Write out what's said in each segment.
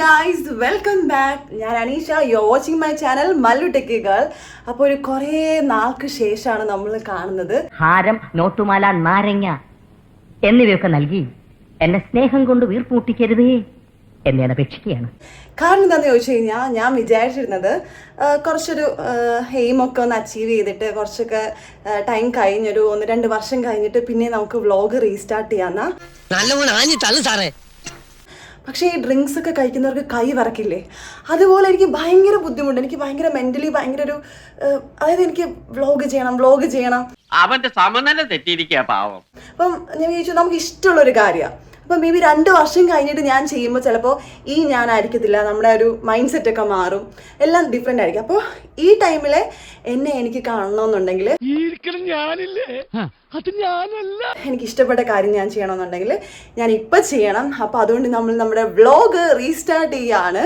Guys welcome back ഞാൻ Aneesha you watching my channel Mallu techie girl. അപ്പോൾ ഒരു കുറേ നാൾക്ക് ശേഷമാണ് നമ്മൾ കാണുന്നത്. ഹാരം നോട്ടുമാല നാരങ്ങ എന്നിവയൊക്കെ നൽകി എന്നെ സ്നേഹം കൊണ്ട് വീർപ്പൂട്ടിക്കരുതേ എന്നെ അപേക്ഷിക്കുകയാണ്. കാരണം എന്താണെന്ന് ചോദിച്ചു കഴിഞ്ഞാൽ ഞാൻ വിചാരിച്ചിരുന്നത് കുറച്ചൊരു എയിമൊക്കെ ഒന്ന് അച്ചീവ് ചെയ്തിട്ട് കുറച്ചൊക്കെ ടൈം കഴിഞ്ഞൊരു ഒന്ന് രണ്ട് വർഷം കഴിഞ്ഞിട്ട് പിന്നെ നമുക്ക് വ്ളോഗ് റീസ്റ്റാർട്ട് ചെയ്യാന്നാ. നല്ലോണം ആഞ്ഞിട്ടല്ല സാറേ. പക്ഷേ ഈ ഡ്രിങ്ക്സ് ഒക്കെ കഴിക്കുന്നവർക്ക് കൈ വറക്കില്ലേ? അതുപോലെ എനിക്ക് ഭയങ്കര ബുദ്ധിമുട്ട്. എനിക്ക് ഭയങ്കര മെന്റലി ഭയങ്കര ഒരു അതായത് എനിക്ക് വ്ളോഗ് ചെയ്യണം വ്ളോഗ് ചെയ്യണം. അവന്റെ സമനില തെറ്റിയിരിക്കുക പാവം. അപ്പം ഞാൻ ചോദിച്ചു നമുക്ക് ഇഷ്ടമുള്ളൊരു കാര്യമാണ് അപ്പം മേ ബി രണ്ട് വർഷം കഴിഞ്ഞിട്ട് ഞാൻ ചെയ്യുമ്പോൾ ചിലപ്പോൾ ഈ ഞാനായിരിക്കത്തില്ല നമ്മുടെ ഒരു മൈൻഡ് സെറ്റൊക്കെ മാറും. എല്ലാം ഡിഫറെന്റ് ആയിരിക്കും. അപ്പോൾ ഈ ടൈമിൽ എന്നെ എനിക്ക് കാണണമെന്നുണ്ടെങ്കിൽ എനിക്ക് ഇഷ്ടപ്പെട്ട കാര്യം ഞാൻ ചെയ്യണമെന്നുണ്ടെങ്കിൽ ഞാൻ ഇപ്പം ചെയ്യണം. അപ്പോൾ അതുകൊണ്ട് നമ്മൾ നമ്മുടെ വ്ളോഗ് റീസ്റ്റാർട്ട് ചെയ്യാണ്.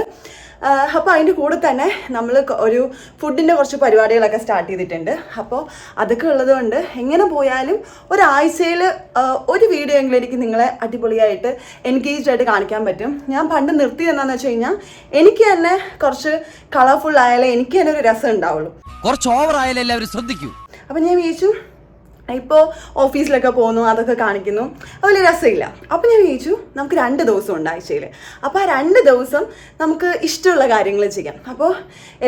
അപ്പോൾ അതിന്റെ കൂടെ തന്നെ നമ്മൾ ഒരു ഫുഡിന്റെ കുറച്ച് പരിപാടികളൊക്കെ സ്റ്റാർട്ട് ചെയ്തിട്ടുണ്ട്. അപ്പോൾ അതൊക്കെ ഉള്ളതുകൊണ്ട് എങ്ങനെ പോയാലും ഒരാഴ്ചയിൽ ഒരു വീഡിയോ എങ്കിലും എനിക്ക് നിങ്ങളെ അടിപൊളിയായിട്ട് എൻഗേജ്ഡ് ആയിട്ട് കാണിക്കാൻ പറ്റും. ഞാൻ പണ്ട് നിർത്തി എന്താണെന്ന് വെച്ച് കഴിഞ്ഞാൽ എനിക്ക് തന്നെ കുറച്ച് കളർഫുൾ ആയാലേ എനിക്ക് തന്നെ ഒരു രസം ഉണ്ടാവുള്ളൂ. കുറച്ച് ഓവർ ആയാലും എല്ലാവരും ശ്രദ്ധിക്കൂ. അപ്പം ഞാൻ വിചാരിച്ചു ഇപ്പോൾ ഓഫീസിലൊക്കെ പോകുന്നു അതൊക്കെ കാണിക്കുന്നു. അതുപോലെ രസമില്ല. അപ്പോൾ ഞാൻ ചോദിച്ചു നമുക്ക് രണ്ട് ദിവസം ഉണ്ട് ആഴ്ചയിൽ അപ്പോൾ ആ രണ്ട് ദിവസം നമുക്ക് ഇഷ്ടമുള്ള കാര്യങ്ങൾ ചെയ്യാം. അപ്പോൾ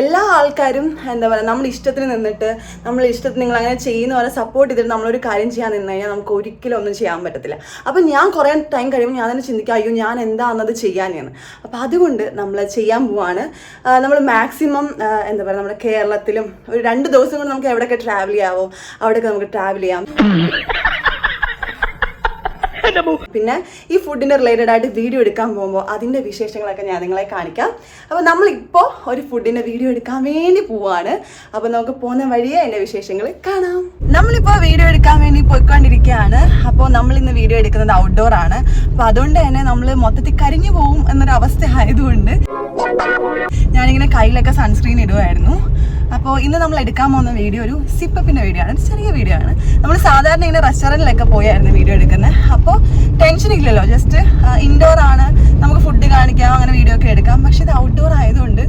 എല്ലാ ആൾക്കാരും എന്താ പറയുക നമ്മുടെ ഇഷ്ടത്തിന് നിന്നിട്ട് നമ്മൾ ഇഷ്ടത്തിന് നിങ്ങൾ അങ്ങനെ ചെയ്യുന്ന പോലെ സപ്പോർട്ട് ചെയ്തിട്ട് നമ്മളൊരു കാര്യം ചെയ്യാൻ നിന്ന് കഴിഞ്ഞാൽ നമുക്ക് ഒരിക്കലും ഒന്നും ചെയ്യാൻ പറ്റത്തില്ല. അപ്പോൾ ഞാൻ കുറേ ടൈം കഴിയുമ്പോൾ ഞാൻ തന്നെ ചിന്തിക്കാം അയ്യോ ഞാൻ എന്താണെന്നത് ചെയ്യാനെന്ന് അപ്പോൾ അതുകൊണ്ട് നമ്മൾ ചെയ്യാൻ പോവാണ്. നമ്മൾ മാക്സിമം എന്താ പറയുക നമ്മുടെ കേരളത്തിലും ഒരു രണ്ട് ദിവസം കൊണ്ട് നമുക്ക് എവിടെയൊക്കെ ട്രാവൽ ചെയ്യാവോ അവിടെയൊക്കെ നമുക്ക് ട്രാവൽ ചെയ്യാം. പിന്നെ ഈ ഫുഡിന്റെ റിലേറ്റഡ് ആയിട്ട് വീഡിയോ എടുക്കാൻ പോകുമ്പോൾ അതിന്റെ വിശേഷങ്ങളൊക്കെ ഞാൻ നിങ്ങളെ കാണിക്കാം. അപ്പോൾ നമ്മളിപ്പോൾ ഒരു ഫുഡിന്റെ വീഡിയോ എടുക്കാൻ വേണ്ടി പോവാണ്. അപ്പോൾ നമുക്ക് പോകുന്ന വഴിയെ അതിന്റെ വിശേഷങ്ങൾ കാണാം. നമ്മളിപ്പോൾ വീഡിയോ എടുക്കാൻ വേണ്ടി പോയിക്കൊണ്ടിരിക്കുകയാണ്. അപ്പോൾ നമ്മൾ ഇന്ന് വീഡിയോ എടുക്കുന്നത് ഔട്ട്ഡോർ ആണ്. അപ്പോൾ അതുകൊണ്ട് തന്നെ നമ്മൾ മൊത്തത്തിൽ കരിഞ്ഞു പോകും എന്നൊരു അവസ്ഥ ആയതുകൊണ്ട് ഞാനിങ്ങനെ കയ്യിലൊക്കെ സൺസ്ക്രീൻ ഇടുമായിരുന്നു അപ്പോൾ ഇന്ന് നമ്മൾ എടുക്കാൻ പോകുന്ന വീഡിയോ ഒരു സിപ്പപ്പിന്റെ വീഡിയോ ആണ്. ചെറിയ വീഡിയോ ആണ്. നമ്മൾ സാധാരണ ഇങ്ങനെ റെസ്റ്റോറന്റിലൊക്കെ പോയായിരുന്നു വീഡിയോ എടുക്കുന്നത് അപ്പോൾ ടെൻഷൻ ഇല്ലല്ലോ. ജസ്റ്റ് ഇൻഡോർ ആണ്. നമുക്ക് ഫുഡ് കാണിക്കാം അങ്ങനെ വീഡിയോ ഒക്കെ എടുക്കാം. പക്ഷെ ഇത് ഔട്ട്ഡോർ ആയതുകൊണ്ട്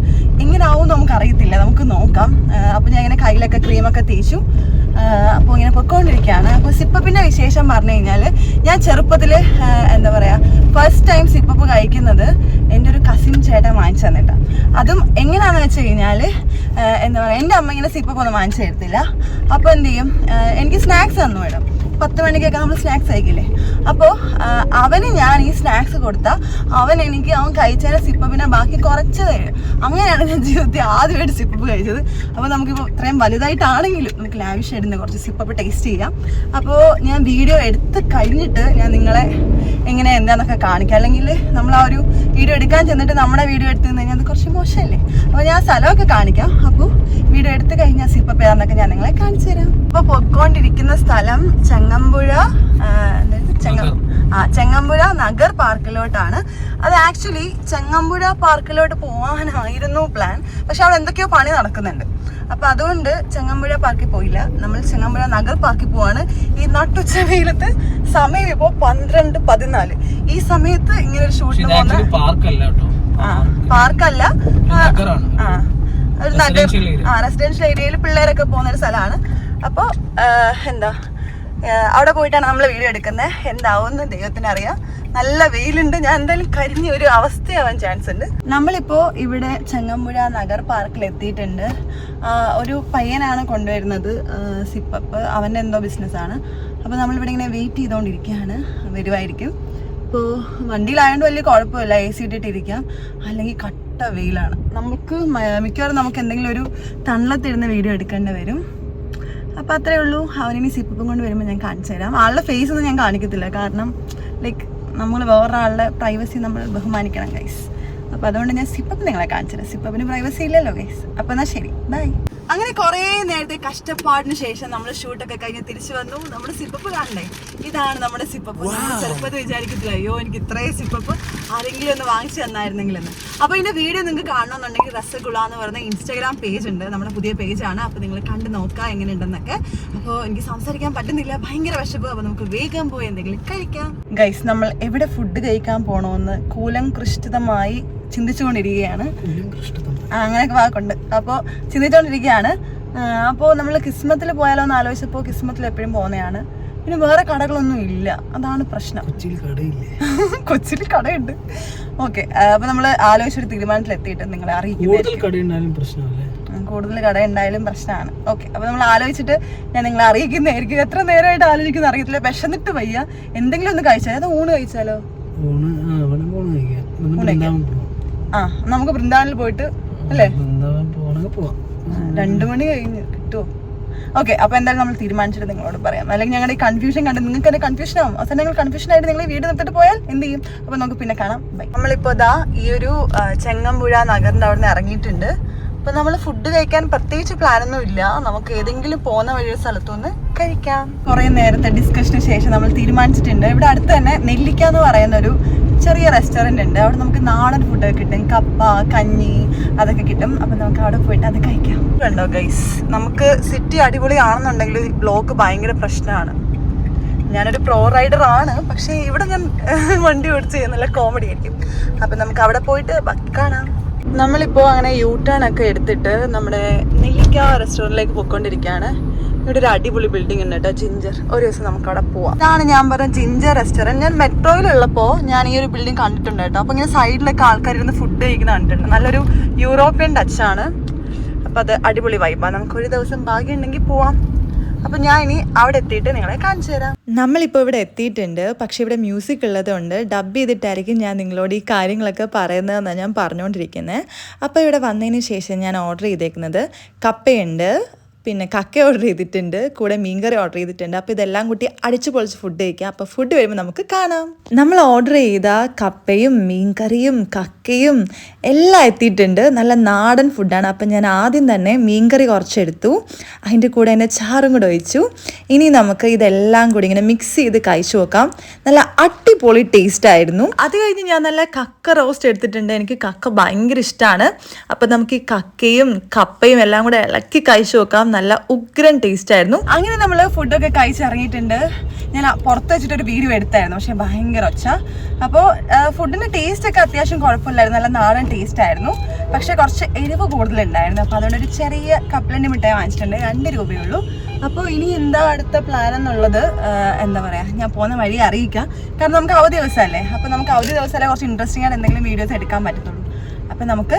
എങ്ങനെ ആവും നമുക്ക് അറിയത്തില്ല നമുക്ക് നോക്കാം. അപ്പോൾ ഞാൻ ഇങ്ങനെ കയ്യിലൊക്കെ ക്രീമൊക്കെ തേച്ചു. അപ്പോൾ ഇങ്ങനെ പൊയ്ക്കൊണ്ടിരിക്കുകയാണ്. അപ്പോൾ സിപ്പപ്പിന്റെ വിശേഷം പറഞ്ഞു കഴിഞ്ഞാൽ ഞാൻ ചെറുപ്പത്തിൽ എന്താ പറയുക ഫസ്റ്റ് ടൈം സിപ്പപ്പ് കഴിക്കുന്നത് എന്റെ ഒരു കസിൻ ചേട്ടൻ വാങ്ങിച്ചു തന്നിട്ടാണ് അതും എങ്ങനെയാണെന്ന് വെച്ച് കഴിഞ്ഞാൽ എന്താ പറയുക എന്റെ അമ്മ ഇങ്ങനെ സിപ്പപ്പ് ഒന്നും വാങ്ങിച്ചു തരത്തില്ല. അപ്പോൾ എന്ത് ചെയ്യും? എനിക്ക് സ്നാക്സ് തന്നു മേഡം. പത്ത് മണിക്കൊക്കെ നമ്മൾ സ്നാക്സ് അയക്കില്ലേ അപ്പോൾ അവന് ഞാൻ ഈ സ്നാക്സ് കൊടുത്ത അവൻ എനിക്ക് അവൻ കഴിച്ചാലും സിപ്പ് പിന്നെ ബാക്കി കുറച്ച് തരും. അങ്ങനെയാണ് ഞാൻ ജീവിതത്തിൽ ആദ്യമായിട്ട് സിപ്പ് കഴിച്ചത്. അപ്പോൾ നമുക്കിപ്പോൾ ഇത്രയും വലുതായിട്ടാണെങ്കിലും നമുക്ക് ലാവിഷ് ഇടുന്ന കുറച്ച് സിപ്പപ്പ് ടേസ്റ്റ് ചെയ്യാം. അപ്പോൾ ഞാൻ വീഡിയോ എടുത്ത് കഴിഞ്ഞിട്ട് ഞാൻ നിങ്ങളെ എങ്ങനെ എന്താണെന്നൊക്കെ കാണിക്കാം. അല്ലെങ്കിൽ നമ്മൾ ആ ഒരു വീഡിയോ എടുക്കാൻ ചെന്നിട്ട് നമ്മുടെ വീഡിയോ എടുത്ത് നിന്ന് കഴിഞ്ഞാൽ അത് കുറച്ച് മോശമല്ലേ? അപ്പോൾ ഞാൻ സ്ഥലമൊക്കെ കാണിക്കാം. അപ്പോൾ വീഡിയോ എടുത്ത് കഴിഞ്ഞാൽ സിപ്പ് ഏതാന്നൊക്കെ ഞാൻ നിങ്ങളെ കാണിച്ചു തരാം. അപ്പോൾ പൊയ്ക്കൊണ്ടിരിക്കുന്ന സ്ഥലം ചെങ്ങമ്പുഴ ആ, ചെങ്ങ ആ ചെങ്ങമ്പുഴ നഗർ പാർക്കിലോട്ടാണ്. അത് ആക്ച്വലി ചെങ്ങമ്പുഴ പാർക്കിലോട്ട് പോവാനായിരുന്നു പ്ലാൻ. പക്ഷെ അവിടെ എന്തൊക്കെയോ പണി നടക്കുന്നുണ്ട്. അപ്പൊ അതുകൊണ്ട് ചെങ്ങമ്പുഴ പാർക്കിൽ പോയില്ല. നമ്മൾ ചെങ്ങമ്പുഴ നഗർ പാർക്കിൽ പോവാണ്. ഈ നട്ടുച്ച വെയിലത്ത് സമയം ഇപ്പോൾ പന്ത്രണ്ട് പതിനാല്. ഈ സമയത്ത് ഇങ്ങനെ ഒരു ഷൂട്ടിന് പോകുന്ന പാർക്കല്ല ആ ഒരു നഗർ. റെസിഡൻഷ്യൽ ഏരിയയിൽ പിള്ളേരൊക്കെ പോകുന്ന ഒരു സ്ഥലമാണ്. അപ്പോൾ എന്താ? അവിടെ പോയിട്ടാണ് നമ്മൾ വീഡിയോ എടുക്കുന്നത്. എന്താവുമെന്ന് ദൈവത്തിന് അറിയാം നല്ല വെയിലുണ്ട്. ഞാൻ എന്തായാലും കരിഞ്ഞ ഒരു അവസ്ഥയാവാൻ ചാൻസ് ഉണ്ട്. നമ്മളിപ്പോൾ ഇവിടെ ചെങ്ങമ്പുഴ നഗർ പാർക്കിൽ എത്തിയിട്ടുണ്ട്. ഒരു പയ്യനാണ് കൊണ്ടുവരുന്നത്. സിപ്പപ്പ്. അവന്റെ എന്തോ ബിസിനസ്സാണ് അപ്പോൾ നമ്മളിവിടെ ഇങ്ങനെ വെയിറ്റ് ചെയ്തുകൊണ്ടിരിക്കുകയാണ് വരുമായിരിക്കും ഇപ്പോൾ വണ്ടിയിലായതുകൊണ്ട് വലിയ കുഴപ്പമില്ല. എ സി ഇട്ടിട്ടിരിക്കാം. അല്ലെങ്കിൽ കട്ട വെയിലാണ്. നമുക്ക് മിക്കവാറും നമുക്ക് എന്തെങ്കിലും ഒരു തണലത്തിരുന്ന് വീഡിയോ എടുക്കേണ്ടി വരും. അപ്പോൾ അത്രേ ഉള്ളൂ. അവനിനി സിപ്പും കൊണ്ട് വരുമ്പോൾ ഞാൻ കാണിച്ചു തരാം. ആളുടെ ഫേസ് ഒന്നും ഞാൻ കാണിക്കത്തില്ല. കാരണം ലൈക്ക് നമ്മൾ വേറൊരാളുടെ പ്രൈവസി നമ്മൾ ബഹുമാനിക്കണം ഗൈസ് അപ്പോൾ അതുകൊണ്ട് ഞാൻ സിപ്പപ്പ് നിങ്ങളെ കാണിച്ചു തരാം. സിപ്പപ്പിന് പ്രൈവസി ഇല്ലല്ലോ ഗൈസ് അപ്പോൾ എന്നാൽ ശരി. ബൈ അങ്ങനെ കുറേ നേരത്തെ കഷ്ടപ്പാടിന് ശേഷം നമ്മൾ ഷൂട്ടൊക്കെ കഴിഞ്ഞ് തിരിച്ചു വന്നു. നമ്മുടെ സിപ്പപ്പ് കാണണ്ടേ? ഇതാണ് നമ്മുടെ സിപ്പപ്പ്. ചെറുപ്പത്തിൽ വിചാരിക്കത്തില്ല അയ്യോ എനിക്ക് ഇത്രയും സിപ്പപ്പ് ആരെങ്കിലും ഒന്ന് വാങ്ങിച്ചു തന്നായിരുന്നെങ്കിലെന്ന്. അപ്പോൾ ഇതിന്റെ വീഡിയോ നിങ്ങൾക്ക് കാണണമെന്നുണ്ടെങ്കിൽ റസഗുള എന്ന് പറയുന്ന ഇൻസ്റ്റാഗ്രാം പേജ് ഉണ്ട്. നമ്മുടെ പുതിയ പേജ് ആണ്. അപ്പോൾ നിങ്ങൾ കണ്ട് നോക്കുക എങ്ങനെയുണ്ടെന്നൊക്കെ. അപ്പോൾ എനിക്ക് സംസാരിക്കാൻ പറ്റുന്നില്ല. ഭയങ്കര വിശപ്പ്. അപ്പോൾ നമുക്ക് വേഗം പോയി എന്തെങ്കിലും കഴിക്കാം. ഗൈസ് നമ്മൾ എവിടെ ഫുഡ് കഴിക്കാൻ പോകണമെന്ന് കൂലം കൃഷ്ടിതമായി ചിന്തിച്ചുകൊണ്ടിരിക്കുകയാണ്. അങ്ങനെയൊക്കെ വാക്കുണ്ട്. അപ്പോൾ ചിന്തിച്ചുകൊണ്ടിരിക്കുകയാണ്. അപ്പോൾ നമ്മൾ കിസ്മത്തിൽ പോയാലോ എന്ന് ആലോചിച്ചപ്പോൾ കിസ്മത്തിൽ എപ്പോഴും പോകുന്നതാണ്. പിന്നെ വേറെ കടകളൊന്നും ഇല്ല. അതാണ് പ്രശ്നം. കൊച്ചിയിൽ കടയുണ്ട്. ഓക്കെ അപ്പൊ നമ്മൾ ആലോചിച്ചൊരു തീരുമാനത്തിൽ എത്തിയിട്ട് നിങ്ങളെ അറിയിക്കുന്നു കൂടുതൽ കട ഉണ്ടായാലും പ്രശ്നമാണ്. ഓക്കെ അപ്പൊ നമ്മൾ ആലോചിച്ചിട്ട് ഞാൻ നിങ്ങളെ അറിയിക്കുന്നതായിരിക്കും. എത്ര നേരമായിട്ട് ആലോചിക്കുന്ന അറിയത്തില്ല. വിശന്നിട്ട് വയ്യ. എന്തെങ്കിലും ഒന്ന് കഴിച്ചാൽ അത് ഊണ് കഴിച്ചാലോ? ഊണ് ഊണ് കഴിക്കാം. ആ നമുക്ക് വൃന്ദാവനിൽ പോയിട്ട് അല്ലേ? രണ്ടു മണി കഴിഞ്ഞ് കിട്ടുമോ ഓക്കെ അപ്പൊ എന്തായാലും നമ്മൾ തീരുമാനിച്ചിട്ട് നിങ്ങളോട് പറയാം. അല്ലെങ്കിൽ ഞങ്ങളുടെ ഈ കൺഫ്യൂഷൻ കണ്ട് നിങ്ങൾക്ക് തന്നെ കൺഫ്യൂഷൻ ആവും. അവസാനം നിങ്ങൾ കൺഫ്യൂഷൻ ആയിട്ട് നിങ്ങൾ ഈ വീട് നിർത്തിട്ട് പോയാൽ എന്ത് ചെയ്യും? അപ്പൊ നമുക്ക് പിന്നെ കാണാം. ബൈ നമ്മളിപ്പോ ദാ ഈ ഒരു ചെങ്ങമ്പുഴ നഗറിന്റെ അവിടെ നിന്ന് ഇറങ്ങിയിട്ടുണ്ട്. അപ്പൊ നമ്മൾ ഫുഡ് കഴിക്കാൻ പ്രത്യേകിച്ച് പ്ലാനൊന്നും ഇല്ല. നമുക്ക് ഏതെങ്കിലും പോകുന്ന വഴി ഒരു സ്ഥലത്തുനിന്ന് കഴിക്കാം. കുറെ നേരത്തെ ഡിസ്കഷന് ശേഷം നമ്മൾ തീരുമാനിച്ചിട്ടുണ്ട്. ഇവിടെ അടുത്ത് തന്നെ നെല്ലിക്ക എന്ന് പറയുന്ന ഒരു ചെറിയ റെസ്റ്റോറന്റ് ഉണ്ട്. അവിടെ നമുക്ക് നാടൻ ഫുഡൊക്കെ കിട്ടും. കപ്പ കഞ്ഞി അതൊക്കെ കിട്ടും. അപ്പൊ നമുക്ക് അവിടെ പോയിട്ട് അത് കഴിക്കാം. കണ്ടോ ഗൈസ് നമുക്ക് സിറ്റി അടിപൊളിയാണെന്നുണ്ടെങ്കിൽ ബ്ലോക്ക് ഭയങ്കര പ്രശ്നമാണ്. ഞാനൊരു പ്രോ റൈഡർ ആണ്. പക്ഷേ ഇവിടെ ഞാൻ വണ്ടി ഓടിച്ച് നല്ല കോമഡി ആയിരിക്കും. അപ്പൊ നമുക്ക് അവിടെ പോയിട്ട് കാണാം. നമ്മളിപ്പോ അങ്ങനെ യൂ ടേൺ ഒക്കെ എടുത്തിട്ട് നമ്മുടെ നെല്ലിക്ക റെസ്റ്റോറന്റിലേക്ക് പോയിക്കൊണ്ടിരിക്കുകയാണ്. ഇവിടെ ഒരു അടിപൊളി ബിൽഡിംഗ് ഉണ്ട് കേട്ടോ ജിഞ്ചർ ഒരു ദിവസം നമുക്ക് അവിടെ പോവാം. ഇതാണ് ഞാൻ പറഞ്ഞ ജിഞ്ചർ റെസ്റ്റോറന്റ് ഞാൻ മെട്രോയിലുള്ളപ്പോൾ ഞാൻ ഈ ഒരു ബിൽഡിംഗ് കണ്ടിട്ടുണ്ട് കേട്ടോ അപ്പോൾ ഇങ്ങനെ സൈഡിലൊക്കെ ആൾക്കാർ ഇരുന്ന് ഫുഡ് കഴിക്കുന്ന കണ്ടിട്ടുണ്ട്. നല്ലൊരു യൂറോപ്യൻ ടച്ചാണ് അപ്പോൾ അത് അടിപൊളി വൈബാണ് നമുക്ക് ഒരു ദിവസം ഭാഗ്യം ഉണ്ടെങ്കിൽ പോവാം. അപ്പോൾ ഞാൻ ഇനി അവിടെ എത്തിയിട്ട് നിങ്ങളെ കാണിച്ചു തരാം. നമ്മളിപ്പോൾ ഇവിടെ എത്തിയിട്ടുണ്ട്. പക്ഷെ ഇവിടെ മ്യൂസിക് ഉള്ളതുകൊണ്ട് ഡബ് ചെയ്തിട്ടായിരിക്കും ഞാൻ നിങ്ങളോട് ഈ കാര്യങ്ങളൊക്കെ പറയുന്നതെന്നാണ് ഞാൻ പറഞ്ഞുകൊണ്ടിരിക്കുന്നത് അപ്പോൾ ഇവിടെ വന്നതിന് ശേഷം ഞാൻ ഓർഡർ ചെയ്തേക്കുന്നത് കപ്പയുണ്ട് പിന്നെ കക്ക ഓർഡർ ചെയ്തിട്ടുണ്ട് കൂടെ മീൻകറി ഓർഡർ ചെയ്തിട്ടുണ്ട്. അപ്പോൾ ഇതെല്ലാം കൂട്ടി അടിച്ചു പൊളിച്ച് ഫുഡ് കഴിക്കാം. അപ്പോൾ ഫുഡ് വരുമ്പോൾ നമുക്ക് കാണാം. നമ്മൾ ഓർഡർ ചെയ്ത കപ്പയും മീൻകറിയും കക്കയും എല്ലാം എത്തിയിട്ടുണ്ട്. നല്ല നാടൻ ഫുഡാണ് അപ്പം ഞാൻ ആദ്യം തന്നെ മീൻകറി കുറച്ചെടുത്തു. അതിന്റെ കൂടെ തന്നെ ചാറും കൂടെ ഒഴിച്ചു. ഇനി നമുക്ക് ഇതെല്ലാം കൂടി ഇങ്ങനെ മിക്സ് ചെയ്ത് കഴിച്ചു നോക്കാം. നല്ല അടിപൊളി ടേസ്റ്റ് ആയിരുന്നു. അത് കഴിഞ്ഞ് ഞാൻ നല്ല കക്ക റോസ്റ്റ് എടുത്തിട്ടുണ്ട്. എനിക്ക് കക്ക ഭയങ്കര ഇഷ്ടമാണ് അപ്പം നമുക്ക് ഈ കക്കയും കപ്പയും എല്ലാം കൂടെ ഇളക്കി കഴിച്ചു നോക്കാം. നല്ല ഉഗ്രൻ ടേസ്റ്റ് ആയിരുന്നു. അങ്ങനെ നമ്മൾ ഫുഡൊക്കെ കഴിച്ചിറങ്ങിയിട്ടുണ്ട്. ഞാൻ പുറത്ത് വെച്ചിട്ട് ഒരു വീഡിയോ എടുത്തായിരുന്നു. പക്ഷെ ഭയങ്കര ഒച്ച. അപ്പോൾ ഫുഡിന്റെ ടേസ്റ്റ് ഒക്കെ അത്യാവശ്യം കുഴപ്പമില്ലായിരുന്നു. നല്ല നാടൻ ടേസ്റ്റ് ആയിരുന്നു. പക്ഷെ കുറച്ച് എരിവ് കൂടുതലുണ്ടായിരുന്നു. അപ്പോൾ അതുകൊണ്ട് ഒരു ചെറിയ കപ്പലിന്റെ മിഠായി വാങ്ങിച്ചിട്ടുണ്ട്. രണ്ട് രൂപയേ ഉള്ളൂ. അപ്പോൾ ഇനി എന്താ അടുത്ത പ്ലാൻ എന്നുള്ളത് എന്താ പറയുക ഞാൻ പോകുന്ന വഴി അറിയിക്കാം. കാരണം നമുക്ക് അവധി ദിവസമല്ലേ? അപ്പോൾ നമുക്ക് അവധി ദിവസമല്ലേ കുറച്ച് ഇൻട്രസ്റ്റിംഗ് ആയിട്ട് എന്തെങ്കിലും വീഡിയോസ് എടുക്കാൻ പറ്റത്തുള്ളൂ. അപ്പോൾ നമുക്ക്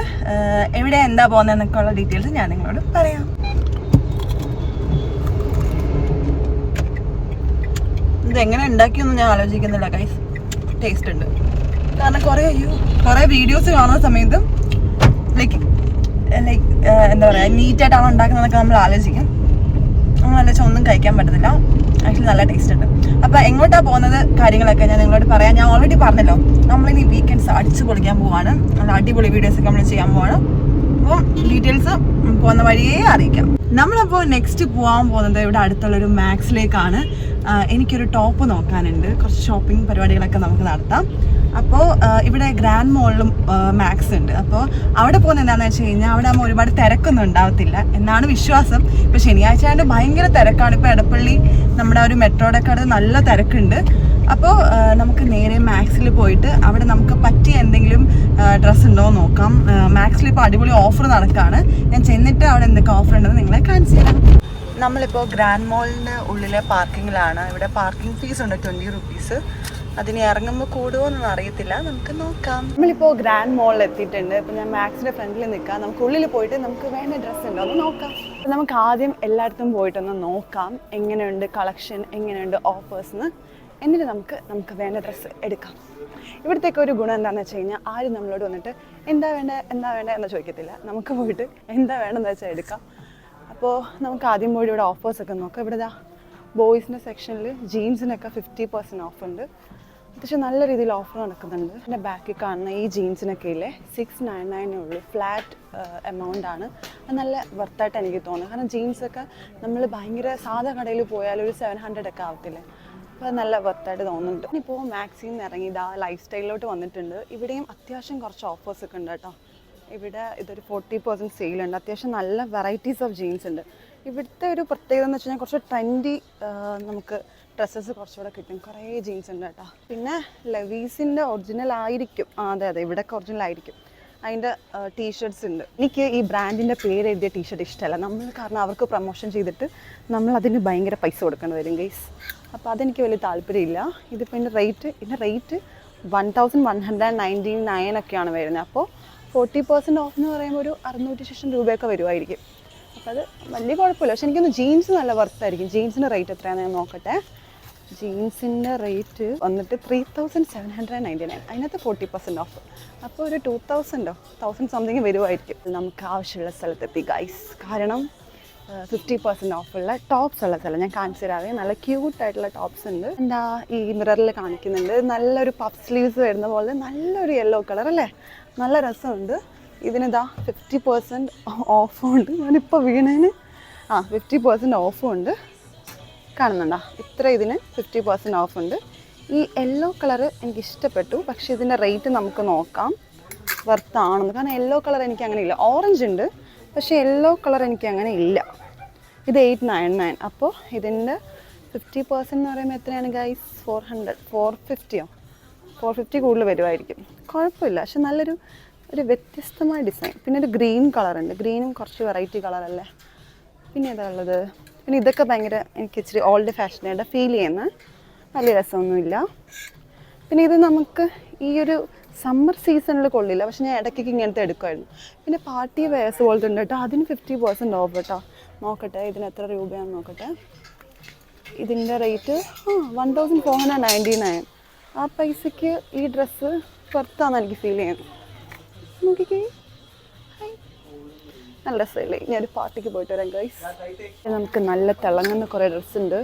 എവിടെ എന്താ പോകുന്നതെന്നൊക്കെ ഉള്ള ഡീറ്റെയിൽസ് ഞാൻ നിങ്ങളോട് പറയാം. ഇത് എങ്ങനെ ഉണ്ടാക്കിയൊന്നും ഞാൻ ആലോചിക്കുന്നില്ല ഗൈസ് ടേസ്റ്റ് ഉണ്ട്. കാരണം കുറേ അയ്യോ കുറേ വീഡിയോസ് കാണുന്ന സമയത്ത് ലൈക്ക് ലൈക്ക് എന്താ പറയുക നീറ്റായിട്ടാണ് ഉണ്ടാക്കുന്നതൊക്കെ നമ്മൾ ആലോചിക്കും. ആലോചിച്ചാൽ ഒന്നും കഴിക്കാൻ പറ്റത്തില്ല. ആക്ച്വലി നല്ല ടേസ്റ്റ് ഉണ്ട്. അപ്പോൾ എങ്ങോട്ടാണ് പോകുന്നത് കാര്യങ്ങളൊക്കെ ഞാൻ നിങ്ങളോട് പറയാം. ഞാൻ ഓൾറെഡി പറഞ്ഞല്ലോ നമ്മളിനി വീക്കെൻഡ്സ് അടിച്ചു പൊളിക്കാൻ പോവാണ്. നല്ല അടിപൊളി വീഡിയോസ് ഒക്കെ നമ്മൾ ചെയ്യാൻ പോവാണ്. അപ്പോൾ ഡീറ്റെയിൽസ് പോകുന്ന വഴിയേ അറിയിക്കാം. നമ്മളപ്പോൾ നെക്സ്റ്റ് പോകാൻ പോകുന്നത് ഇവിടെ അടുത്തുള്ള ഒരു മാക്സിലേക്കാണ് എനിക്കൊരു ടോപ്പ് നോക്കാനുണ്ട്. കുറച്ച് ഷോപ്പിംഗ് പരിപാടികളൊക്കെ നമുക്ക് നടത്താം. അപ്പോൾ ഇവിടെ ഗ്രാൻഡ് മോളിലും മാക്സ് ഉണ്ട്. അപ്പോൾ അവിടെ പോകുന്ന എന്താണെന്ന് വെച്ച് കഴിഞ്ഞാൽ അവിടെ ആകുമ്പോൾ ഒരുപാട് തിരക്കൊന്നും ഉണ്ടാവത്തില്ല. എന്നാണ് വിശ്വാസം. ഇപ്പോൾ ശനിയാഴ്ച ആയിട്ട് ഭയങ്കര തിരക്കാണ്. ഇപ്പോൾ എടപ്പള്ളി നമ്മുടെ ഒരു മെട്രോയുടെ കട നല്ല തിരക്കുണ്ട്. അപ്പോൾ നമുക്ക് നേരെ മാക്സിൽ പോയിട്ട് അവിടെ നമുക്ക് പറ്റിയ എന്തെങ്കിലും ഡ്രസ്സ് ഉണ്ടോ എന്ന് നോക്കാം. മാക്സിൽ ഇപ്പോൾ അടിപൊളി ഓഫർ നടക്കുകയാണ് ഞാൻ ചെന്നിട്ട് അവിടെ എന്തൊക്കെ ഓഫർ ഉണ്ടെന്ന് നിങ്ങളെ കാണിച്ചു തരാം. നമ്മളിപ്പോൾ ഗ്രാൻഡ് മോളിന്റെ ഉള്ളിലെ പാർക്കിങ്ങിലാണ് ഇവിടെ പാർക്കിംഗ് ഫീസ് ഉണ്ട് ട്വന്റി റുപ്പീസ് അതിന് ഇറങ്ങുമ്പോൾ കൂടുമോ എന്നൊന്നും അറിയത്തില്ല. നമുക്ക് നോക്കാം. നമ്മളിപ്പോൾ ഗ്രാൻഡ് മോളിൽ എത്തിയിട്ടുണ്ട്. ഇപ്പം ഞാൻ മാക്സിന്റെ ഫ്രണ്ടിൽ നിൽക്കാം നമുക്ക് ഉള്ളിൽ പോയിട്ട് നമുക്ക് വേണ്ട ഡ്രസ്സ് ഉണ്ടോ എന്ന് നോക്കാം. അപ്പം നമുക്ക് ആദ്യം എല്ലായിടത്തും പോയിട്ടൊന്ന് നോക്കാം. എങ്ങനെയുണ്ട് കളക്ഷൻ എങ്ങനെയുണ്ട് ഓഫേഴ്സ് എന്ന്? എന്നിട്ട് നമുക്ക് നമുക്ക് വേണ്ട ഡ്രസ്സ് എടുക്കാം. ഇവിടത്തേക്ക് ഒരു ഗുണം എന്താണെന്ന് വെച്ച് കഴിഞ്ഞാൽ ആരും നമ്മളോട് വന്നിട്ട് എന്താ വേണ്ട? എന്താ വേണ്ട? എന്ന് ചോദിക്കത്തില്ല. നമുക്ക് പോയിട്ട് എന്താ വേണമെന്ന് വെച്ചാൽ എടുക്കാം. അപ്പോൾ നമുക്ക് ആദ്യം പോയി ഇവിടെ ഓഫേഴ്സ് ഒക്കെ നോക്കാം. ഇവിടെ ഇതാ ബോയ്സിന്റെ സെക്ഷനിൽ ജീൻസിനൊക്കെ ഫിഫ്റ്റി പെർസെന്റ് ഓഫ് ഉണ്ട്. അത്യാവശ്യം നല്ല രീതിയിൽ ഓഫർ നടക്കുന്നുണ്ട്. എന്റെ ബാക്കിൽ കാണുന്ന ഈ ജീൻസിനൊക്കെ ഇല്ലേ? സിക്സ് നയൻ നയനേ ഉള്ളൂ ഫ്ലാറ്റ് എമൗണ്ട് ആണ്. അത് നല്ല വർത്തായിട്ട് എനിക്ക് തോന്നുന്നു. കാരണം ജീൻസൊക്കെ നമ്മൾ ഭയങ്കര സാധാ കടയിൽ പോയാൽ ഒരു സെവൻ ഹൺഡ്രഡ് ഒക്കെ ആവത്തില്ലേ? അപ്പോൾ നല്ല വർത്തായിട്ട് തോന്നുന്നുണ്ട്. ഇപ്പോൾ മാക്സിൽ നിന്ന് ഇറങ്ങി ഇതാ ലൈഫ് സ്റ്റൈലിലോട്ട് വന്നിട്ടുണ്ട്. ഇവിടെയും അത്യാവശ്യം കുറച്ച് ഓഫേഴ്സ് ഒക്കെ ഉണ്ട് കേട്ടോ. ഇവിടെ ഇതൊരു ഫോർട്ടി പെർസെന്റ് സെയിലുണ്ട് അത്യാവശ്യം നല്ല വെറൈറ്റീസ് ഓഫ് ജീൻസ് ഉണ്ട്. ഇവിടുത്തെ ഒരു പ്രത്യേകത എന്ന് വെച്ച് കഴിഞ്ഞാൽ കുറച്ച് ട്രെൻഡി നമുക്ക് ഡ്രസ്സസ് കുറച്ചുകൂടെ കിട്ടും. കുറേ ജീൻസ് ഉണ്ട് കേട്ടോ. പിന്നെ ലെവീസിന്റെ ഒറിജിനൽ ആയിരിക്കും. ആ അതെ അതെ ഇവിടെയൊക്കെ ഒറിജിനൽ ആയിരിക്കും. അതിന്റെ ടീഷർട്സ് ഉണ്ട്. എനിക്ക് ഈ ബ്രാൻഡിന്റെ പേര് എഴുതിയ ടീഷർട്ട് ഇഷ്ടമല്ല നമ്മൾ കാരണം അവർക്ക് പ്രൊമോഷൻ ചെയ്തിട്ട് നമ്മൾ അതിന് ഭയങ്കര പൈസ കൊടുക്കേണ്ടി വരും ഗൈസ് അപ്പോൾ അതെനിക്ക് വലിയ താല്പര്യമില്ല. ഇതിപ്പോൾ ഇതിന്റെ റേറ്റ് ഇതിന്റെ rate one thousand one hundred and ninety nine ഒക്കെയാണ് വരുന്നത്. അപ്പോൾ ഫോർട്ടി പെർസെന്റ് ഓഫ് എന്ന് പറയുമ്പോൾ ഒരു അറുന്നൂറ്റി ശേഷം രൂപയൊക്കെ വരുമായിരിക്കും അപ്പോൾ അത് വലിയ കുഴപ്പമില്ല. പക്ഷെ എനിക്കൊന്ന് ജീൻസ് നല്ല വർത്തായിരിക്കും ജീൻസിന്റെ റേറ്റ് എത്രയാണെന്ന് ഞാൻ നോക്കട്ടെ. ജീൻസിന്റെ റേറ്റ് വന്നിട്ട് three thousand seven hundred ninety nine അതിനകത്ത് ഫോർട്ടി പെർസെന്റ് ഓഫ് അപ്പോൾ ഒരു ടു തൗസൻഡോ തൗസൻഡ് സംതിങ് വരുമായിരിക്കും നമുക്ക് ആവശ്യമുള്ള സ്ഥലത്തെത്തി ഗൈസ് കാരണം ഫിഫ്റ്റി പെർസെന്റ് ഓഫുള്ള ടോപ്സ് ഉള്ള സ്ഥലം ഞാൻ കാണിച്ചു തരാവേ നല്ല ക്യൂട്ട് ആയിട്ടുള്ള ടോപ്സ് ഉണ്ട്. എന്താ ഈ മിററിൽ കാണിക്കുന്നുണ്ട്. നല്ലൊരു പഫ് സ്ലീവ്സ് വരുന്ന പോലെ നല്ലൊരു യെല്ലോ കളർ അല്ലേ? നല്ല രസമുണ്ട്. ഇതിനിതാ ഫിഫ്റ്റി പെർസെന്റ് ഓഫും ഉണ്ട്. ഞാനിപ്പോൾ വീണതിന് ആ ഫിഫ്റ്റി പെർസെന്റ് ഓഫും ഉണ്ട്. കാണുന്നുണ്ടോ? ഇത്ര ഇതിന് ഫിഫ്റ്റി പെർസെന്റ് ഓഫ് ഉണ്ട്. ഈ യെല്ലോ കളർ എനിക്ക് ഇഷ്ടപ്പെട്ടു. പക്ഷേ ഇതിന്റെ റേറ്റ് നമുക്ക് നോക്കാം. വർത്താണെന്ന് കാരണം യെല്ലോ കളർ എനിക്ക് അങ്ങനെ ഇല്ല ഓറഞ്ച് ഉണ്ട്. പക്ഷേ യെല്ലോ കളർ എനിക്ക് അങ്ങനെ ഇല്ല. ഇത് എയ്റ്റ് നയൻ നയൻ അപ്പോൾ ഇതിന്റെ ഫിഫ്റ്റി പെർസെന്റ് എന്ന് പറയുമ്പോൾ എത്രയാണ് ഗൈസ് ഫോർ ഹൺഡ്രഡ് ഫോർ ഫിഫ്റ്റിയോ ഫോർ ഫിഫ്റ്റി കൂടുതൽ വരുമായിരിക്കും കുഴപ്പമില്ല. പക്ഷെ നല്ലൊരു ഒരു വ്യത്യസ്തമായ ഡിസൈൻ പിന്നെ ഒരു ഗ്രീൻ കളറുണ്ട് ഗ്രീനും കുറച്ച് വെറൈറ്റി കളറല്ലേ പിന്നെ ഏതാ ഉള്ളത്? പിന്നെ ഇതൊക്കെ ഭയങ്കര എനിക്ക് ഇച്ചിരി ഓൾഡ് ഫാഷനായിട്ട് ഫീൽ ചെയ്യുന്ന വലിയ രസമൊന്നുമില്ല. പിന്നെ ഇത് നമുക്ക് ഈ ഒരു സമ്മർ സീസണിൽ കൊള്ളില്ല. പക്ഷെ ഞാൻ ഇടയ്ക്കൊക്കെ ഇങ്ങനത്തെ എടുക്കുമായിരുന്നു. പിന്നെ പാർട്ടി വെയർസ് പോലത്തെ ഉണ്ട് കേട്ടോ. അതിന് ഫിഫ്റ്റി പെർസെന്റ് ഓഫ് കേട്ടോ. നോക്കട്ടെ ഇതിന് എത്ര രൂപയാണെന്ന് നോക്കട്ടെ. ഇതിന്റെ റേറ്റ് ആ one thousand four hundred ninety nine ആ പൈസയ്ക്ക് ഈ ഡ്രസ്സ് പുറത്താണെന്ന് എനിക്ക് ഫീൽ ചെയ്യുന്നത്. നോക്കിക്കേ. നല്ല രസമില്ലേ? ഞാൻ ഒരു പാർട്ടിക്ക് പോയിട്ട് വരാം ഗൈസ് നമുക്ക് നല്ല തിളങ്ങുന്ന കുറേ ഡ്രസ്സ് ഉണ്ട്.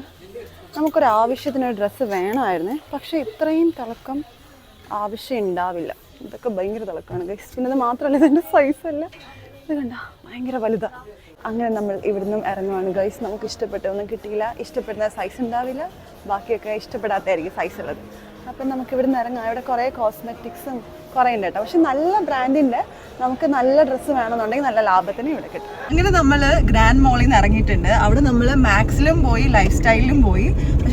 നമുക്കൊരു ആവശ്യത്തിന് ഡ്രസ്സ് വേണമായിരുന്നേ. പക്ഷേ ഇത്രയും തിളക്കം ആവശ്യം ഉണ്ടാവില്ല. ഇതൊക്കെ ഭയങ്കര തിളക്കമാണ്. ഗൈസ് പിന്നെ അത് മാത്രമല്ല ഇതിന്റെ സൈസല്ല ഇത് കണ്ട ഭയങ്കര വലുതാണ് അങ്ങനെ നമ്മൾ ഇവിടുന്ന് ഇറങ്ങുവാണ്. ഗൈസ് നമുക്ക് ഇഷ്ടപ്പെട്ടൊന്നും കിട്ടിയില്ല. ഇഷ്ടപ്പെടുന്ന സൈസ് ഉണ്ടാവില്ല. ബാക്കിയൊക്കെ ഇഷ്ടപ്പെടാത്തതായിരിക്കും സൈസ് ഉള്ളത്. അപ്പം നമുക്ക് ഇവിടുന്ന് ഇറങ്ങാം. ഇവിടെ കുറേ കോസ്മെറ്റിക്സും കുറേ ഉണ്ട് കേട്ടോ. പക്ഷെ നല്ല ബ്രാൻഡിന്റെ നമുക്ക് നല്ല ഡ്രസ്സ് വേണമെന്നുണ്ടെങ്കിൽ നല്ല ലാഭത്തിന് ഇവിടെ കിട്ടും. അങ്ങനെ നമ്മൾ ഗ്രാൻഡ് മോളിൽ നിന്ന് ഇറങ്ങിയിട്ടുണ്ട്. അവിടെ നമ്മൾ മാക്സിലും പോയി ലൈഫ് സ്റ്റൈലിലും പോയി.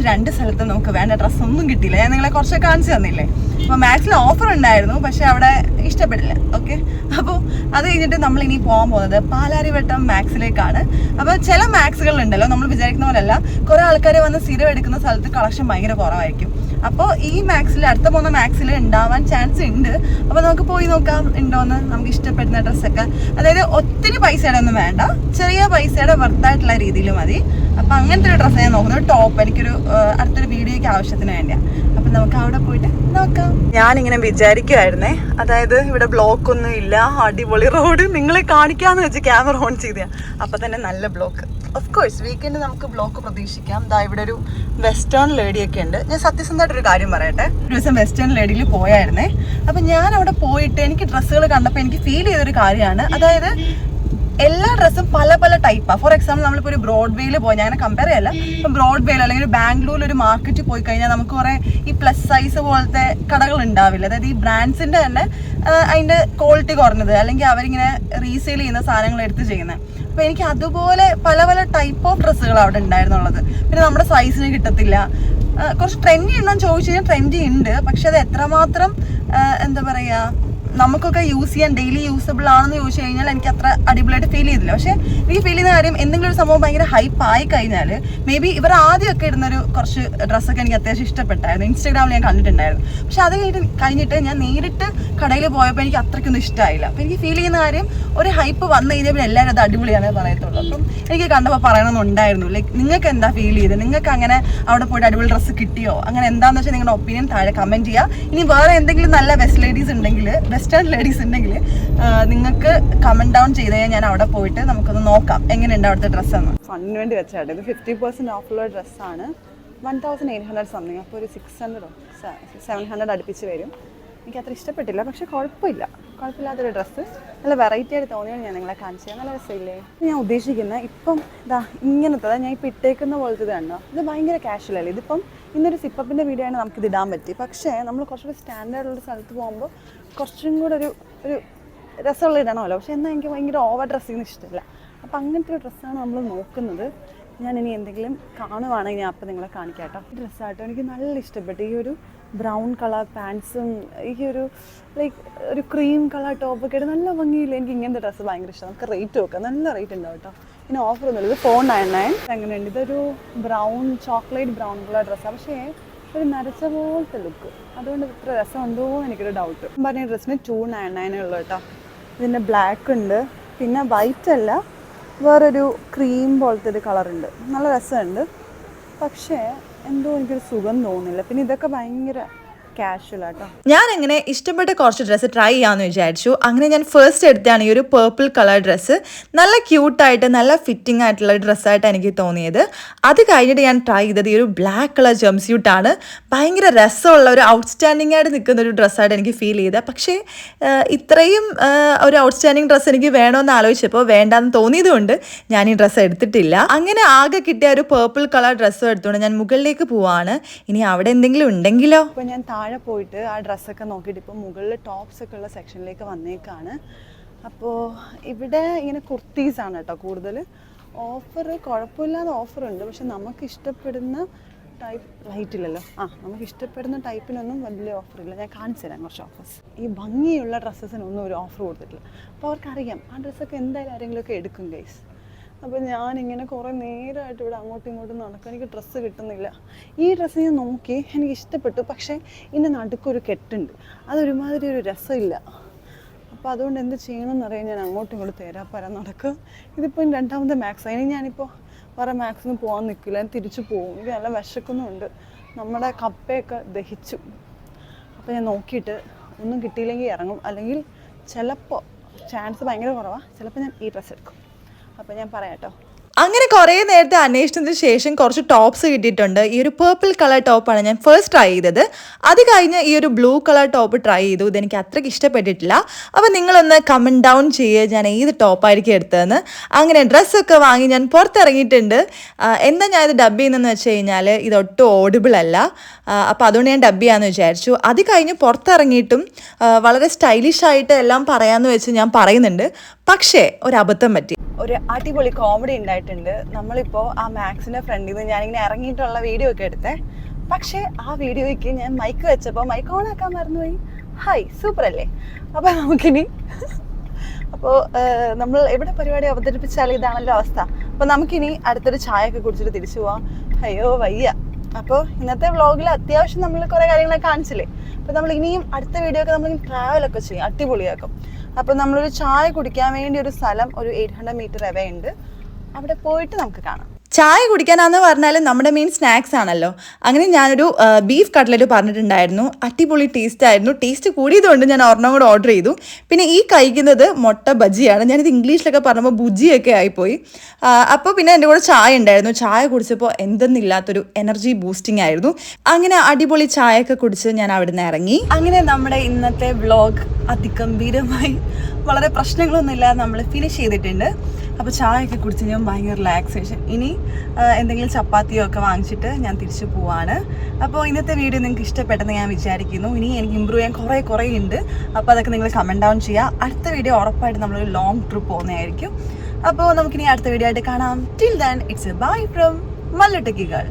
രണ്ട് സ്ഥലത്തും നമുക്ക് വേണ്ട ഡ്രസ്സ് ഒന്നും കിട്ടിയില്ല. ഞാൻ നിങ്ങളെ കുറച്ച് കാണിച്ചു തന്നില്ലേ? അപ്പോൾ മാക്സിൽ ഓഫർ ഉണ്ടായിരുന്നു പക്ഷെ അവിടെ ഇഷ്ടപ്പെടില്ല. ഓക്കെ അപ്പോൾ അത് കഴിഞ്ഞിട്ട് നമ്മൾ ഇനി പോകാൻ പോകുന്നത് പാലാരിവട്ടം മാക്സിലേക്കാണ് അപ്പോൾ ചില മാക്സുകളുണ്ടല്ലോ നമ്മൾ വിചാരിക്കുന്ന പോലെയല്ല. കുറേ ആൾക്കാർ വന്ന് സ്ഥിരം എടുക്കുന്ന സ്ഥലത്ത് കളക്ഷൻ ഭയങ്കര കുറവായിരിക്കും. അപ്പോൾ ഈ മാക്സിൽ അടുത്ത പോകുന്ന മാക്സിൽ ഉണ്ടാവാൻ ചാൻസ് ഉണ്ട്. അപ്പോൾ നമുക്ക് പോയി നോക്കാം ഉണ്ടോയെന്ന് നമുക്ക് ഇഷ്ടപ്പെടുന്ന ഡ്രസ്സൊക്കെ അതായത് ഒത്തിരി പൈസയുടെ ഒന്നും വേണ്ട. ചെറിയ പൈസയുടെ വർത്തായിട്ടുള്ള രീതിയിൽ മതി. അപ്പോൾ അങ്ങനത്തെ ഒരു ഡ്രസ്സ് ഞാൻ നോക്കുന്നത് ടോപ്പ് എനിക്കൊരു അടുത്തൊരു വീഡിയോയ്ക്ക് ആവശ്യത്തിന് വേണ്ടിയാണ് അപ്പം നമുക്ക് അവിടെ പോയിട്ട് നോക്കാം. ഞാൻ ഇങ്ങനെ വിചാരിക്കുമായിരുന്നേ അതായത് ഇവിടെ ബ്ലോക്ക് ഒന്നും ഇല്ല അടിപൊളി റോഡ് നിങ്ങളെ കാണിക്കാന്ന് വെച്ച് ക്യാമറ ഓൺ ചെയ്ത അപ്പം തന്നെ നല്ല ബ്ലോക്ക് ഓഫ് കോഴ്സ് വീക്കെൻഡ് നമുക്ക് ബ്ലോക്ക് പ്രതീക്ഷിക്കാം. ദാ ഇവിടെ ഒരു വെസ്റ്റേൺ ലേഡിയൊക്കെ ഉണ്ട്. ഞാൻ സത്യസന്ധമായിട്ടൊരു കാര്യം പറയട്ടെ. ഒരു ദിവസം വെസ്റ്റേൺ ലേഡിയിൽ പോയായിരുന്നേ. അപ്പം ഞാൻ അവിടെ പോയിട്ട് എനിക്ക് ഡ്രസ്സുകൾ കണ്ടപ്പോൾ എനിക്ക് ഫീൽ ചെയ്തൊരു കാര്യമാണ്. അതായത് എല്ലാ ഡ്രസ്സും പല പല ടൈപ്പാണ് ഫോർ എക്സാമ്പിൾ നമ്മളിപ്പോൾ ഒരു ബ്രോഡ്വേയിൽ പോയി ഞാൻ കമ്പയർ ചെയ്യല്ല. ഇപ്പം ബ്രോഡ്വേയിൽ അല്ലെങ്കിൽ ബാംഗ്ലൂരിൽ ഒരു മാർക്കറ്റിൽ പോയി കഴിഞ്ഞാൽ നമുക്ക് കുറേ ഈ പ്ലസ് സൈസ് പോലത്തെ കടകൾ ഉണ്ടാവില്ല അതായത് ഈ ബ്രാൻഡ്സിന്റെ തന്നെ അതിന്റെ ക്വാളിറ്റി കുറഞ്ഞത്. അല്ലെങ്കിൽ അവരിങ്ങനെ റീസെയിൽ ചെയ്യുന്ന സാധനങ്ങൾ എടുത്ത് ചെയ്യുന്നത് അപ്പോൾ എനിക്ക് അതുപോലെ പല പല ടൈപ്പ് ഓഫ് ഡ്രസ്സുകൾ അവിടെ ഉണ്ടായിരുന്നുള്ളത്. പിന്നെ നമ്മുടെ സൈസിന് കിട്ടത്തില്ല. കുറച്ച് ട്രെൻഡി ഉണ്ടോന്ന് ചോദിച്ചു കഴിഞ്ഞാൽ ട്രെൻഡി ഉണ്ട്. പക്ഷെ അത് എത്രമാത്രം എന്താ പറയുക നമുക്കൊക്കെ യൂസ് ചെയ്യാൻ ഡെയിലി യൂസബിൾ ആണെന്ന് ചോദിച്ചു കഴിഞ്ഞാൽ എനിക്ക് അത്ര അടിപൊളിയായിട്ട് ഫീൽ ചെയ്തില്ല. പക്ഷേ എനിക്ക് ഫീൽ ചെയ്യുന്ന കാര്യം എന്തെങ്കിലും ഒരു സംഭവം ഭയങ്കര ഹൈപ്പ് ആയി കഴിഞ്ഞാൽ മേ ബി ഇവർ ആദ്യമൊക്കെ ഇടുന്നൊരു കുറച്ച് ഡ്രസ്സൊക്കെ എനിക്ക് അത്യാവശ്യം ഇഷ്ടപ്പെട്ടായിരുന്നു. ഇൻസ്റ്റാഗ്രാമിൽ ഞാൻ കണ്ടിട്ടുണ്ടായിരുന്നു. പക്ഷെ അത് കഴിഞ്ഞിട്ട് കഴിഞ്ഞിട്ട് ഞാൻ നേരിട്ട് കടയിൽ പോയപ്പോൾ എനിക്ക് അത്രയ്ക്കൊന്നും ഇഷ്ടമായില്ല അപ്പോൾ എനിക്ക് ഫീൽ ചെയ്യുന്ന കാര്യം ഒരു ഹൈപ്പ് വന്നു കഴിഞ്ഞാൽ പിന്നെ എല്ലാവരും അത് അടിപൊളിയാണേ പറയത്തുള്ളൂ. അപ്പം എനിക്ക് കണ്ടപ്പോൾ പറയണമെന്നുണ്ടായിരുന്നു ലൈക്ക് നിങ്ങൾക്ക് എന്താ ഫീൽ ചെയ്ത്? നിങ്ങൾക്ക് അങ്ങനെ അവിടെ പോയിട്ട് അടിപൊളി ഡ്രസ്സ് കിട്ടിയോ? അങ്ങനെ എന്താണെന്ന് വെച്ചാൽ നിങ്ങളുടെ ഒപ്പീനിയൻ താഴെ കമന്റ് ചെയ്യുക ഇനി വേറെ എന്തെങ്കിലും നല്ല ലേഡീസ് ഉണ്ടെങ്കിൽ വെസ്റ്റേൺ ലേഡീസ് ഉണ്ടെങ്കിൽ നിങ്ങൾക്ക് കമന്റ് ഡൗൺ ചെയ്ത് ഞാൻ അവിടെ പോയിട്ട് നമുക്കൊന്ന് നോക്കാം. എങ്ങനെയുണ്ട് അവിടുത്തെ ഡ്രസ്സെന്ന് ഫണ്ടിന് വേണ്ടി വെച്ചാട്ടെ. ഇത് ഫിഫ്റ്റി പെർസെന്റ് ഓഫുള്ള ഡ്രസ്സാണ് one thousand eight hundred something അപ്പോൾ ഒരു സിക്സ് ഹൺഡ്രഡോ സെവൻ ഹൺഡ്രഡ് അടുപ്പിച്ച് വരും. എനിക്ക് അത്ര ഇഷ്ടപ്പെട്ടില്ല. പക്ഷെ കുഴപ്പമില്ല. കുഴപ്പമില്ലാത്തൊരു ഡ്രസ്സ് നല്ല വെറൈറ്റി ആയിട്ട് തോന്നിയാണ് ഞാൻ നിങ്ങളെ കാണിച്ചത് നല്ല രസമില്ലേ? ഞാൻ ഉദ്ദേശിക്കുന്നത് ഇപ്പം ഇതാ ഇങ്ങനത്തെ ഞാൻ ഇപ്പം ഇട്ടേക്കുന്ന പോലത്തെ ഇത് കണ്ടോ? ഇത് ഭയങ്കര കാഷ്വൽ അല്ലേ? ഇതിപ്പം ഇന്നൊരു സിപ്പപ്പിന്റെ വീഡിയോ ആണ് നമുക്കിത് ഇടാൻ പറ്റി പക്ഷേ നമ്മൾ കുറച്ചുകൂടി സ്റ്റാൻഡേർഡുള്ള സ്ഥലത്ത് പോകുമ്പോൾ കുറച്ചും കൂടെ ഒരു ഒരു രസമുള്ള ഇടണമല്ലോ. പക്ഷേ എന്നാൽ എനിക്ക് ഭയങ്കര ഓവർ ഡ്രസ്സിങ് ഇഷ്ടമില്ല അപ്പം അങ്ങനത്തെ ഒരു ഡ്രസ്സാണ് നമ്മൾ നോക്കുന്നത്. ഞാൻ ഇനി എന്തെങ്കിലും കാണുവാണെങ്കിൽ ഞാൻ അപ്പം നിങ്ങളെ കാണിക്കാം കേട്ടോ. ഡ്രസ്സാട്ടോ എനിക്ക് നല്ല ഇഷ്ടപ്പെട്ടു. ഈ ഒരു ബ്രൗൺ കളർ പാൻസും ഈ ഒരു ലൈക്ക് ഒരു ക്രീം കളർ ടോപ്പൊക്കെ ആയിട്ട് നല്ല ഭംഗിയില്ല? എനിക്ക് ഇങ്ങനത്തെ ഡ്രസ്സ് ഭയങ്കര ഇഷ്ടമാണ് നമുക്ക് റേറ്റ് നോക്കാം. നല്ല റേറ്റ് ഉണ്ടാവും കേട്ടോ. പിന്നെ ഓഫർ ഒന്നുമില്ല. ഇത് ഫോർ നയൻ നയൻ എങ്ങനെയുണ്ട് ഇതൊരു ബ്രൗൺ ചോക്ലേറ്റ് ബ്രൗൺ കളർ ഡ്രസ്സാണ് പക്ഷേ ഒരു നരച്ച പോലത്തെ ലുക്ക് അതുകൊണ്ട് ഇത്ര രസമുണ്ടോ എനിക്കൊരു ഡൗട്ട് പറഞ്ഞ ഡ്രസ്സിന് ടു നയൻ നയൻ ഉള്ളു കേട്ടോ. ഇതിന്റെ ബ്ലാക്ക് ഉണ്ട്. പിന്നെ വൈറ്റ് അല്ല. വേറൊരു ക്രീം പോലത്തെ ഒരു കളറുണ്ട് നല്ല രസമുണ്ട്. പക്ഷേ എന്തോ എനിക്കൊരു സുഖം തോന്നുന്നില്ല. പിന്നെ ഇതൊക്കെ ഭയങ്കര കാഷ്വൽ ആട്ടോ. ഞാൻ എങ്ങനെ ഇഷ്ടപ്പെട്ട കുറച്ച് ഡ്രസ്സ് ട്രൈ ചെയ്യാമെന്ന് വിചാരിച്ചു. അങ്ങനെ ഞാൻ ഫസ്റ്റ് എടുത്താണ് ഈ ഒരു പേർപ്പിൾ കളർ ഡ്രസ്സ് നല്ല ക്യൂട്ടായിട്ട് നല്ല ഫിറ്റിംഗ് ആയിട്ടുള്ള ഡ്രസ്സായിട്ട് എനിക്ക് തോന്നിയത്. അത് കഴിഞ്ഞിട്ട് ഞാൻ ട്രൈ ചെയ്തത് ഈ ഒരു ബ്ലാക്ക് കളർ ജംസ്യൂട്ടാണ് ഭയങ്കര രസമുള്ള ഒരു ഔട്ട്സ്റ്റാൻഡിംഗ് ആയിട്ട് നിൽക്കുന്ന ഒരു ഡ്രസ്സായിട്ട് എനിക്ക് ഫീൽ ചെയ്തത്. പക്ഷേ ഇത്രയും ഒരു ഔട്ട്സ്റ്റാൻഡിംഗ് ഡ്രസ്സ് എനിക്ക് വേണമെന്ന് ആലോചിച്ചപ്പോൾ വേണ്ടാന്ന് തോന്നിയതുകൊണ്ട് ഞാൻ ഈ ഡ്രസ്സ് എടുത്തിട്ടില്ല. അങ്ങനെ ആകെ കിട്ടിയ ഒരു പേർപ്പിൾ കളർ ഡ്രസ്സും എടുത്തുകൊണ്ട് ഞാൻ മുകളിലേക്ക് പോവാണ്. ഇനി അവിടെ എന്തെങ്കിലും ഉണ്ടെങ്കിലോ? അപ്പോൾ ഞാൻ താഴെ പോയിട്ട് ആ ഡ്രസ്സൊക്കെ നോക്കിയിട്ട് ഇപ്പോൾ മുകളിൽ ടോപ്സ് ഒക്കെ ഉള്ള സെക്ഷനിലേക്ക് വന്നേക്കാണ്. അപ്പോൾ ഇവിടെ ഇങ്ങനെ കുർത്തീസാണ് കേട്ടോ കൂടുതൽ ഓഫർ കുഴപ്പമില്ലാതെ ഓഫർ ഉണ്ട്. പക്ഷെ നമുക്ക് ഇഷ്ടപ്പെടുന്ന ടൈപ്പ് ലൈറ്റ് ഇല്ലല്ലോ. ആ നമുക്ക് ഇഷ്ടപ്പെടുന്ന ടൈപ്പിനൊന്നും വലിയ ഓഫർ ഇല്ല. ഞാൻ കാണിച്ചു തരാം കുറച്ച് ഓഫേഴ്സ് ഈ ഭംഗിയുള്ള ഡ്രസ്സസിനൊന്നും ഒരു ഓഫർ കൊടുത്തിട്ടില്ല. അപ്പോൾ അവർക്കറിയാം ആ ഡ്രസ്സൊക്കെ എന്തായാലും ആരെങ്കിലുമൊക്കെ എടുക്കും ഗൈസ് അപ്പോൾ ഞാനിങ്ങനെ കുറേ നേരമായിട്ട് ഇവിടെ അങ്ങോട്ടും ഇങ്ങോട്ടും നടക്കാൻ എനിക്ക് ഡ്രസ്സ് കിട്ടുന്നില്ല. ഈ ഡ്രസ്സ് ഞാൻ നോക്കി എനിക്ക് ഇഷ്ടപ്പെട്ടു. പക്ഷേ ഇതിന്റെ നടുക്കൊരു കെട്ടുണ്ട്. അതൊരുമാതിരി ഒരു രസമില്ല. അപ്പോൾ അതുകൊണ്ട് എന്ത് ചെയ്യണമെന്ന് അറിയാൻ ഞാൻ അങ്ങോട്ടും ഇങ്ങോട്ടും തേരാപ്പരാൻ നടക്കും. ഇതിപ്പോൾ രണ്ടാമത്തെ മാത്സ് അതിന് ഞാനിപ്പോൾ വേറെ മാത്സിന് പോകാൻ നിൽക്കില്ല. തിരിച്ചു പോകും എനിക്ക് നല്ല വിശക്കുന്നുണ്ട്. നമ്മുടെ കപ്പയൊക്കെ ദഹിച്ചു. അപ്പോൾ ഞാൻ നോക്കിയിട്ട് ഒന്നും കിട്ടിയില്ലെങ്കിൽ ഇറങ്ങും. അല്ലെങ്കിൽ ചിലപ്പോൾ ചാൻസ് ഭയങ്കര കുറവാണ് ചിലപ്പോൾ ഞാൻ ഈ ഡ്രസ്സ് എടുക്കും. അപ്പോൾ ഞാൻ പറയാം കേട്ടോ. അങ്ങനെ കുറേ നേരത്തെ അന്വേഷണത്തിന് ശേഷം കുറച്ച് ടോപ്സ് കിട്ടിയിട്ടുണ്ട്. ഈ ഒരു പേർപ്പിൾ കളർ ടോപ്പാണ് ഞാൻ ഫസ്റ്റ് ട്രൈ ചെയ്തത്. അത് കഴിഞ്ഞ് ഈ ഒരു ബ്ലൂ കളർ ടോപ്പ് ട്രൈ ചെയ്തു. ഇതെനിക്ക് അത്രയ്ക്ക് ഇഷ്ടപ്പെട്ടിട്ടില്ല. അപ്പോൾ നിങ്ങളൊന്ന് കമന്റ് ഡൗൺ ചെയ്യുക ഞാൻ ഏത് ടോപ്പായിരിക്കും എടുത്തതെന്ന്. അങ്ങനെ ഡ്രസ്സൊക്കെ വാങ്ങി ഞാൻ പുറത്തിറങ്ങിയിട്ടുണ്ട്. എന്താ ഞാൻ ഇത് ഡബ് ചെയ്യുന്നതെന്ന് വെച്ച് കഴിഞ്ഞാൽ ഇതൊട്ടും ഓഡിബിൾ അല്ല. അപ്പോൾ അതുകൊണ്ട് ഞാൻ ഡബ് ചെയ്യാമെന്ന് വിചാരിച്ചു. അത് കഴിഞ്ഞ് പുറത്തിറങ്ങിയിട്ടും വളരെ സ്റ്റൈലിഷ് ആയിട്ട് എല്ലാം പറയാമെന്ന് വെച്ച് ഞാൻ പറയുന്നുണ്ട്. പക്ഷേ ഒരു അബദ്ധം പറ്റി. ഒരു അടിപൊളി കോമഡി ഉണ്ടായിട്ടുണ്ട്. നമ്മളിപ്പോൾ ആ മാക്സിന്റെ ഫ്രണ്ടിൽ നിന്ന് ഞാനിങ്ങനെ ഇറങ്ങിയിട്ടുള്ള വീഡിയോ ഒക്കെ എടുത്തേ. പക്ഷേ ആ വീഡിയോയ്ക്ക് ഞാൻ മൈക്ക് വെച്ചപ്പോൾ മൈക്ക് ഓൺ ആക്കാൻ മറന്നുപോയി. ഹായ് സൂപ്പർ അല്ലേ? അപ്പോൾ നമുക്കിനി അപ്പോൾ നമ്മൾ എവിടെ പരിപാടി അവതരിപ്പിച്ചാലും ഇതാണല്ലോ അവസ്ഥ. അപ്പോൾ നമുക്കിനി അടുത്തൊരു ചായ ഒക്കെ കുടിച്ചിട്ട് തിരിച്ചു പോവാം. അയ്യോ വയ്യ. അപ്പോൾ ഇന്നത്തെ വ്ളോഗിൽ അത്യാവശ്യം നമ്മൾ കുറേ കാര്യങ്ങളൊക്കെ കാണിച്ചില്ലേ? അപ്പോൾ നമ്മൾ ഇനിയും അടുത്ത വീഡിയോ ഒക്കെ നമ്മൾ ട്രാവലൊക്കെ ചെയ്യും. അടിപൊളിയാക്കും. അപ്പോൾ നമ്മളൊരു ചായ കുടിക്കാൻ വേണ്ടി ഒരു സ്ഥലം ഒരു എയ്റ്റ് ഹൺഡ്രഡ് മീറ്റർ അവേ ഉണ്ട്. അവിടെ പോയിട്ട് നമുക്ക് കാണാം. ചായ കുടിക്കാനാന്ന് പറഞ്ഞാൽ നമ്മുടെ മെയിൻ സ്നാക്സ് ആണല്ലോ. അങ്ങനെ ഞാനൊരു ബീഫ് കട്ട്ലറ്റ് പറഞ്ഞിട്ടുണ്ടായിരുന്നു. അടിപൊളി ടേസ്റ്റ് ആയിരുന്നു. ടേസ്റ്റ് കൂടിയതുകൊണ്ട് ഞാൻ ഒരെണ്ണം കൂടെ ഓർഡർ ചെയ്തു. പിന്നെ ഈ കഴിക്കുന്നത് മുട്ട ബജിയാണ്. ഞാനിത് ഇംഗ്ലീഷിലൊക്കെ പറഞ്ഞപ്പോൾ ബുജിയൊക്കെ ആയിപ്പോയി. അപ്പോൾ പിന്നെ എന്റെ കൂടെ ചായ ഉണ്ടായിരുന്നു. ചായ കുടിച്ചപ്പോൾ എന്തെന്നില്ലാത്തൊരു എനർജി ബൂസ്റ്റിംഗ് ആയിരുന്നു. അങ്ങനെ അടിപൊളി ചായയൊക്കെ കുടിച്ച് ഞാൻ അവിടെ ഇറങ്ങി. അങ്ങനെ നമ്മുടെ ഇന്നത്തെ വ്ളോഗ് അതിഗംഭീരമായി. വളരെ പ്രശ്നങ്ങളൊന്നുമില്ല നമ്മൾ ഫിനിഷ് ചെയ്തിട്ടുണ്ട്. അപ്പോൾ ചായയൊക്കെ കുടിച്ച് ഞാൻ ഭയങ്കര റിലാക്സേഷൻ ഇനി എന്തെങ്കിലും ചപ്പാത്തിയോ ഒക്കെ വാങ്ങിച്ചിട്ട് ഞാൻ തിരിച്ചു പോവാണ്. അപ്പോൾ ഇന്നത്തെ വീഡിയോ നിങ്ങൾക്ക് ഇഷ്ടപ്പെട്ടെന്ന് ഞാൻ വിചാരിക്കുന്നു. ഇനി എനിക്ക് ഇമ്പ്രൂവ് ചെയ്യാൻ കുറേ കുറേ ഉണ്ട്. അപ്പോൾ അതൊക്കെ നിങ്ങൾ കമന്റ് ഡൗൺ ചെയ്യുക അടുത്ത വീഡിയോ ഉറപ്പായിട്ട് നമ്മളൊരു ലോങ് ട്രിപ്പ് പോകുന്നതായിരിക്കും. അപ്പോൾ നമുക്കിനി അടുത്ത വീഡിയോ ആയിട്ട് കാണാം. Till then it's a bye from മല്ലട്ടക്കികൾ